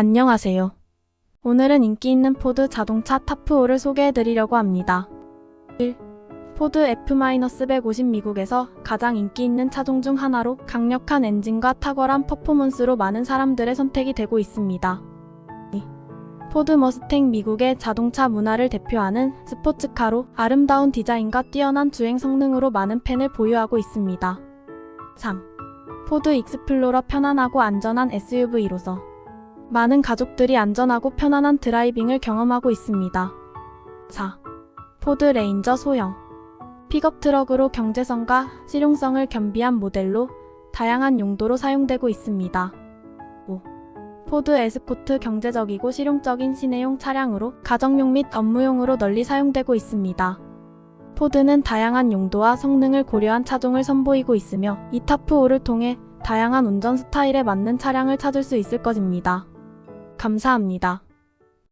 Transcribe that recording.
안녕하세요. 오늘은 인기 있는 포드 자동차 탑4를 소개해 드리려고 합니다. 1. 포드 F-150 미국에서 가장 인기 있는 차종 중 하나로 강력한 엔진과 탁월한 퍼포먼스로 많은 사람들의 선택이 되고 있습니다. 2. 포드 머스탱 미국의 자동차 문화를 대표하는 스포츠카로 아름다운 디자인과 뛰어난 주행 성능으로 많은 팬을 보유하고 있습니다. 3. 포드 익스플로러 편안하고 안전한 SUV로서 많은 가족들이 안전하고 편안한 드라이빙을 경험하고 있습니다. 4. 포드 레인저 소형 픽업 트럭으로 경제성과 실용성을 겸비한 모델로 다양한 용도로 사용되고 있습니다. 5. 포드 에스코트 경제적이고 실용적인 시내용 차량으로 가정용 및 업무용으로 널리 사용되고 있습니다. 포드는 다양한 용도와 성능을 고려한 차종을 선보이고 있으며 이 탑4를 통해 다양한 운전 스타일에 맞는 차량을 찾을 수 있을 것입니다. 감사합니다.